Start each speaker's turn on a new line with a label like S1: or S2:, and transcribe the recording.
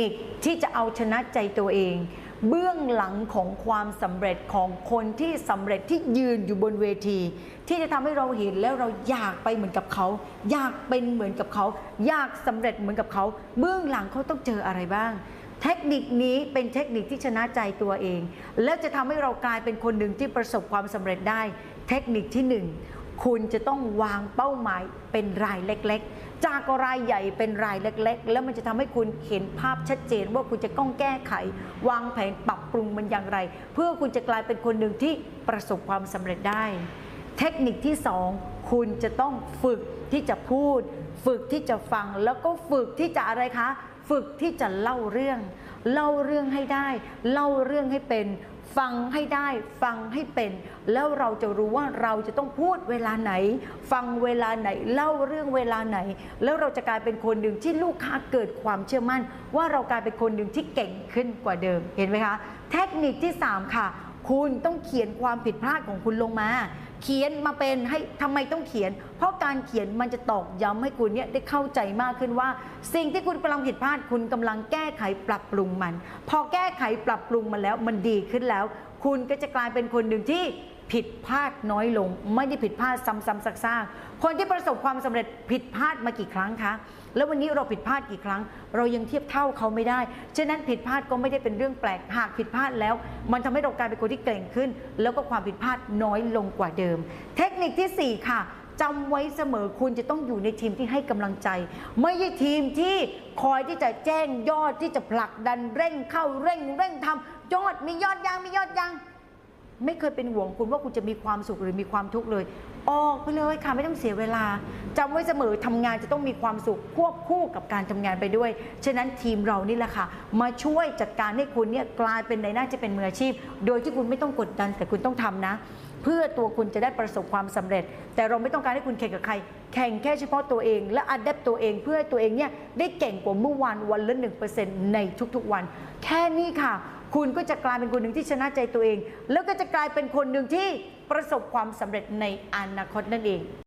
S1: นิคที่จะเอาชนะใจตัวเอง เบื้องหลังของความสำเร็จของคนที่สำเร็จที่ยืนอยู่บนเวที ที่จะทำให้เราเห็นแล้วเราอยากไปเหมือนกับเขา อยากเป็นเหมือนกับเขา อยากสำเร็จเหมือนกับเขา เบื้องหลังเขาต้องเจออะไรบ้างเทคนิคนี้เป็นเทคนิคที่ชนะใจตัวเอง แล้วจะทำให้เรากลายเป็นคนหนึ่งที่ประสบความสำเร็จได้ เทคนิคที่หนึ่ง คุณจะต้องวางเป้าหมายเป็นรายเล็ก ๆ จากรายใหญ่เป็นรายเล็ก ๆ แล้วมันจะทำให้คุณเห็นภาพชัดเจนว่าคุณจะต้องแก้ไข วางแผนปรับปรุงมันอย่างไร เพื่อคุณจะกลายเป็นคนหนึ่งที่ประสบความสำเร็จได้ เทคนิคที่สองคุณจะต้องฝึกที่จะพูด ฝึกที่จะฟังแล้วก็ฝึกที่จะอะไรคะ ฝึกที่จะเล่าเรื่อง เล่าเรื่องให้ได้ เล่าเรื่องให้เป็น ฟังให้ได้ฟังให้เป็น แล้วเราจะรู้ว่าเราจะต้องพูดเวลาไหน ฟังเวลาไหน เล่าเรื่องเวลาไหน แล้วเราจะกลายเป็นคนหนึ่งที่ลูกค้าเกิดความเชื่อมั่น ว่าเรากลายเป็นคนหนึ่งที่เก่งขึ้นกว่าเดิมเห็นไหมคะ เทคนิคที่สามค่ะ คุณต้องเขียนความผิดพลาดของคุณลงมา เขียนมาเป็นให้ทำไมต้องเขียน เพราะการเขียนมันจะตอกย้ำให้คุณเนี่ยได้เข้าใจมากขึ้นว่า สิ่งที่คุณกำลังผิดพลาดคุณกำลังแก้ไขปรับปรุงมัน พอแก้ไขปรับปรุงมันแล้วมันดีขึ้นแล้ว คุณก็จะกลายเป็นคนหนึ่งที่ ผิดพลาดน้อยลง ไม่ได้ผิดพลาดซ้ำๆซากๆคนที่ประสบความสำเร็จผิดพลาดมากี่ครั้งคะแล้ววันนี้เราผิดพลาดกี่ครั้ง เรายังเทียบเท่าเขาไม่ได้ฉะนั้นผิดพลาดก็ไม่ได้เป็นเรื่องแปลกหากผิดพลาดแล้ว มันทำให้เรากลายเป็นคนที่เก่งขึ้น แล้วก็ความผิดพลาดน้อยลงกว่าเดิม เทคนิคทีสี่ 4 ค่ะจำไว้เสมอคุณจะต้องอยู่ในทีมที่ให้กำลังใจ ไม่ใช่ทีมที่คอยที่จะแจ้งยอดที่จะผลักดันเร่งเข้าเร่งเร่งทำยอดมียอดยังมียอดยัง ไม่เคยเป็นห่วงคุณว่าคุณจะมีความสุขหรือมีความทุกข์เลย ออกไปเลยค่ะไม่ต้องเสียเวลาจำไว้เสมอทำงานจะต้องมีความสุขควบคู่กับการทำงานไปด้วย ฉะนั้นทีมเรานี่แหละค่ะ มาช่วยจัดการให้คุณเนี่ยกลายเป็นในหน้าจะเป็นมืออาชีพ โดยที่คุณไม่ต้องกดดันแต่คุณต้องทำนะ เพื่อตัวคุณจะได้ประสบความสำเร็จ แต่เราไม่ต้องการให้คุณแข่งกับใคร แข่งแค่เฉพาะตัวเอง และอัดแอปตัวเองเพื่อให้ตัวเองเนี่ยได้เก่งกว่าเมื่อวานวันละหนึ่งเปอร์เซ็นต์ในทุกๆวัน แค่นี้ค่ะ คุณก็จะกลายเป็นคนหนึ่งที่ชนะใจตัวเอง แล้วก็จะกลายเป็นคนหนึ่งที่ประสบความสำเร็จในอนาคตนั่นเอง